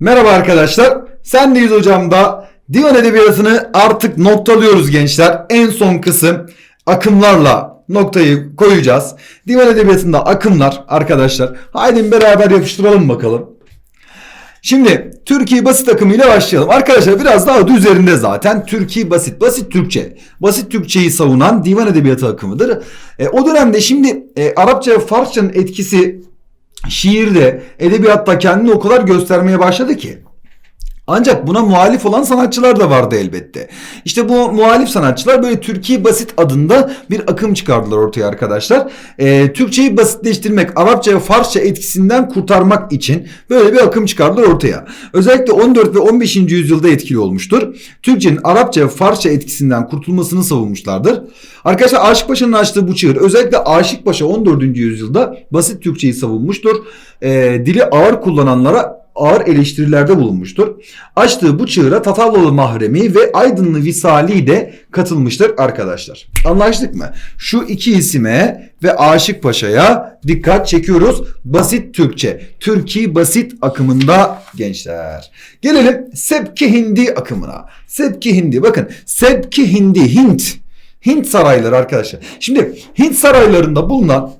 Merhaba arkadaşlar. Sendeyiz hocam da divan edebiyatını artık noktalıyoruz gençler. En son kısım akımlarla noktayı koyacağız. Divan edebiyatında akımlar arkadaşlar. Haydi beraber yapıştıralım bakalım. Şimdi Türkiye basit akımıyla başlayalım. Arkadaşlar biraz daha adı üzerinde zaten. Türkiye basit, basit Türkçe. Basit Türkçeyi savunan divan edebiyatı akımıdır. E, o dönemde şimdi e, Arapça ve Farsçanın etkisi şiirde, edebiyatta kendini o kadar göstermeye başladı ki. Ancak buna muhalif olan sanatçılar da vardı elbette. İşte bu muhalif sanatçılar böyle Türkiye Basit adında bir akım çıkardılar ortaya arkadaşlar. Ee, Türkçeyi basitleştirmek, Arapça ve Farsça etkisinden kurtarmak için böyle bir akım çıkardılar ortaya. Özellikle 14 ve 15. yüzyılda etkili olmuştur. Türkçenin Arapça ve Farsça etkisinden kurtulmasını savunmuşlardır. Arkadaşlar Aşık Paşa'nın açtığı bu çığır özellikle Aşık Paşa 14. yüzyılda basit Türkçeyi savunmuştur. Ee, dili ağır kullananlara ağır eleştirilerde bulunmuştur. Açtığı bu çığıra Tatavlalı Mahremi ve Aydınlı Visali de katılmıştır arkadaşlar. Anlaştık mı? Şu iki isime ve Aşık Paşa'ya dikkat çekiyoruz. Basit Türkçe. Türkiye basit akımında gençler. Gelelim Sebki Hindi akımına. Sebki Hindi bakın Sebki Hindi Hint. Hint sarayları arkadaşlar. Şimdi Hint saraylarında bulunan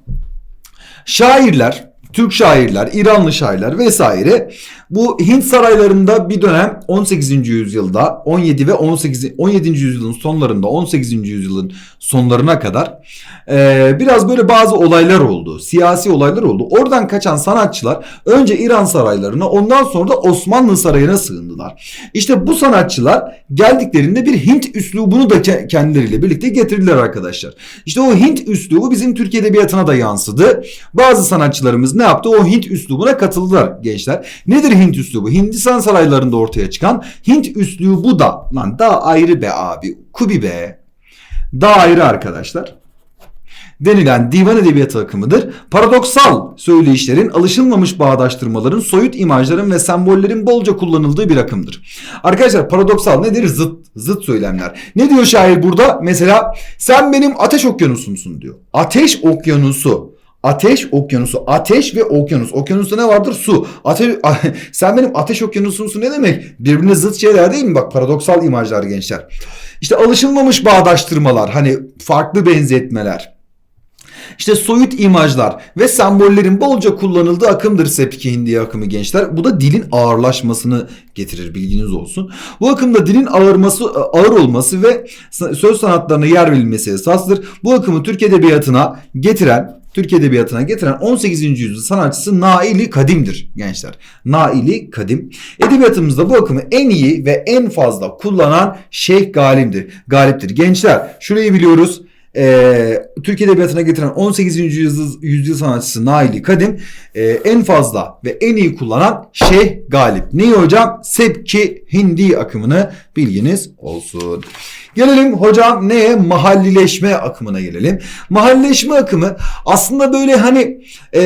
şairler Türk şairler, İranlı şairler vesaire bu Hint saraylarında bir dönem 18. yüzyılda 17 ve 18 17. yüzyılın sonlarında 18. yüzyılın sonlarına kadar e, biraz böyle bazı olaylar oldu. Siyasi olaylar oldu. Oradan kaçan sanatçılar önce İran saraylarına ondan sonra da Osmanlı sarayına sığındılar. İşte bu sanatçılar geldiklerinde bir Hint üslubunu da kendileriyle birlikte getirdiler arkadaşlar. İşte o Hint üslubu bizim Türk edebiyatına da yansıdı. Bazı sanatçılarımız ne yaptı? O Hint üslubuna katıldılar gençler. Nedir Hint üslubu? Hindistan saraylarında ortaya çıkan Hint üslubu da lan daha ayrı be abi. Kubi be. Daha ayrı arkadaşlar denilen divan edebiyatı akımıdır. Paradoksal söyleyişlerin, alışılmamış bağdaştırmaların, soyut imajların ve sembollerin bolca kullanıldığı bir akımdır. Arkadaşlar paradoksal nedir? Zıt, zıt söylemler. Ne diyor şair burada? Mesela sen benim ateş okyanusumsun diyor. Ateş okyanusu. Ateş okyanusu. Ateş ve okyanus. Okyanusta ne vardır? Su. Ateş, sen benim ateş okyanusumsun ne demek? Birbirine zıt şeyler değil mi? Bak paradoksal imajlar gençler. İşte alışılmamış bağdaştırmalar. Hani farklı benzetmeler. İşte soyut imajlar ve sembollerin bolca kullanıldığı akımdır Sepki Hindi akımı gençler. Bu da dilin ağırlaşmasını getirir bilginiz olsun. Bu akımda dilin ağırması, ağır olması ve söz sanatlarına yer verilmesi esastır. Bu akımı Türk Edebiyatı'na getiren Türk Edebiyatı'na getiren 18. yüzyıl sanatçısı Naili Kadim'dir gençler. Naili Kadim. Edebiyatımızda bu akımı en iyi ve en fazla kullanan Şeyh Galim'dir. Galip'tir. Gençler şurayı biliyoruz e, Türk Edebiyatı'na getiren 18. yüzyıl, yüzyıl sanatçısı Naili Kadim e, en fazla ve en iyi kullanan Şeyh Galip. Neyi hocam? Sepki Hindi akımını bilginiz olsun. Gelelim hocam neye? Mahallileşme akımına gelelim. Mahallileşme akımı aslında böyle hani e,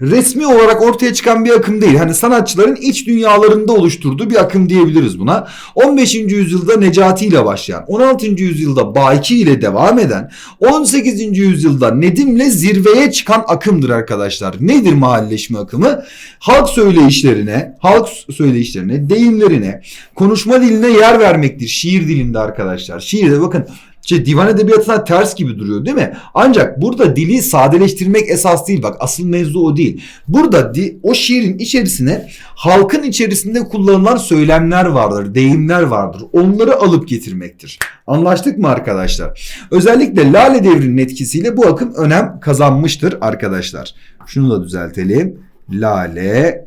resmi olarak ortaya çıkan bir akım değil. Hani sanatçıların iç dünyalarında oluşturduğu bir akım diyebiliriz buna. 15. yüzyılda Necati ile başlayan, 16. yüzyılda Baki ile devam eden, 18. yüzyılda Nedim'le zirveye çıkan akımdır arkadaşlar. Nedir mahalleşme akımı? Halk söyleyişlerine, halk söyleyişlerine, deyimlerine, konuşma diline yer vermektir. Şiir dilinde arkadaşlar. Şiirde bakın şey, divan edebiyatına ters gibi duruyor değil mi? Ancak burada dili sadeleştirmek esas değil bak asıl mevzu o değil. Burada di, o şiirin içerisine halkın içerisinde kullanılan söylemler vardır, deyimler vardır. Onları alıp getirmektir. Anlaştık mı arkadaşlar? Özellikle Lale Devri'nin etkisiyle bu akım önem kazanmıştır arkadaşlar. Şunu da düzeltelim. Lale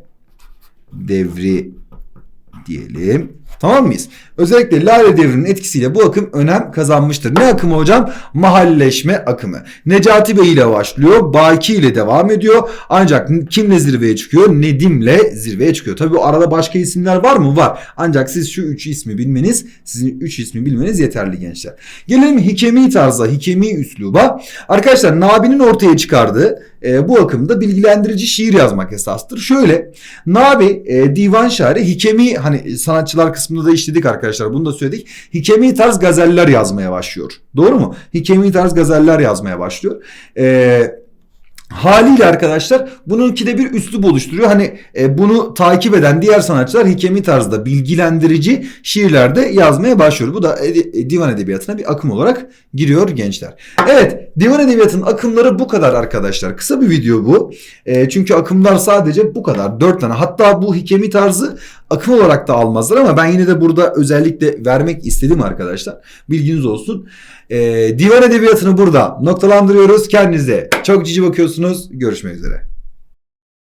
Devri diyelim. Tamam mıyız? Özellikle Lale Devri'nin etkisiyle bu akım önem kazanmıştır. Ne akımı hocam? Mahalleşme akımı. Necati Bey ile başlıyor. Baki ile devam ediyor. Ancak kimle zirveye çıkıyor? Nedim'le zirveye çıkıyor. Tabi arada başka isimler var mı? Var. Ancak siz şu üç ismi bilmeniz, sizin üç ismi bilmeniz yeterli gençler. Gelelim hikemi tarza, hikemi üsluba. Arkadaşlar Nabi'nin ortaya çıkardığı e, bu akımda bilgilendirici şiir yazmak esastır. Şöyle Nabi e, divan şairi hikemi hani sanatçılar kısmında da işledik arkadaşlar bunu da söyledik. Hikemi tarz gazeller yazmaya başlıyor. Doğru mu? Hikemi tarz gazeller yazmaya başlıyor. Eee Haliyle arkadaşlar bununki de bir üslup oluşturuyor. Hani e, bunu takip eden diğer sanatçılar hikemi tarzda bilgilendirici şiirlerde yazmaya başlıyor. Bu da e, divan edebiyatına bir akım olarak giriyor gençler. Evet divan edebiyatının akımları bu kadar arkadaşlar. Kısa bir video bu. E, çünkü akımlar sadece bu kadar. Dört tane. Hatta bu hikemi tarzı akım olarak da almazlar ama ben yine de burada özellikle vermek istedim arkadaşlar. Bilginiz olsun. E, divan edebiyatını burada noktalandırıyoruz. Kendinize çok cici bakıyorsunuz. Görüşmek üzere.